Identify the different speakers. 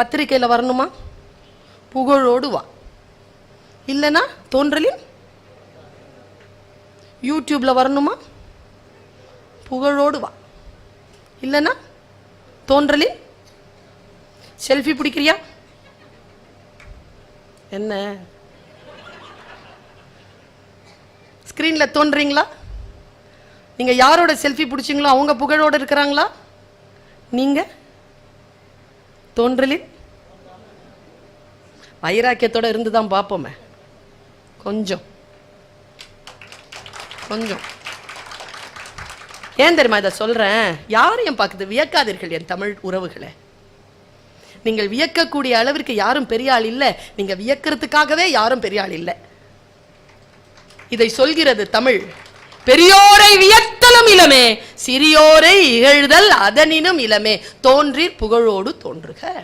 Speaker 1: பத்திரிக்கையில் வரணுமா? புகழோடு வா. இல்லைன்னா தோன்றலின் யூடியூப்பில் வரணுமா? புகழோடு வா. இல்லைனா தோன்றலின் செல்ஃபி பிடிக்கிறியா? என்ன? ஸ்க்ரீனில் தோன்றீங்களா? நீங்கள் யாரோட செல்ஃபி பிடிச்சிங்களோ அவங்க புகழோடு இருக்கிறாங்களா? நீங்கள் தோன்றலின் வைராக்கியத்தோட இருந்து தான் பார்ப்போமே. கொஞ்சம். கொஞ்சம். ஏன் தெரியுமா இதை சொல்றேன்? யாரையும் பார்க்குது வியக்காதீர்கள் என் தமிழ் உறவுகளை. நீங்கள் வியக்கக்கூடிய அளவிற்கு யாரும் பெரிய ஆள் இல்லை. நீங்க வியக்கிறதுக்காகவே யாரும் பெரிய ஆள் இல்லை. இதை சொல்கிறது தமிழ். பெரியோரை வியத்தலும் இளமே சிறியோரை இகழ்தல் அதனினும் இளமே. தோன்றீர் புகழோடு தோன்றுக.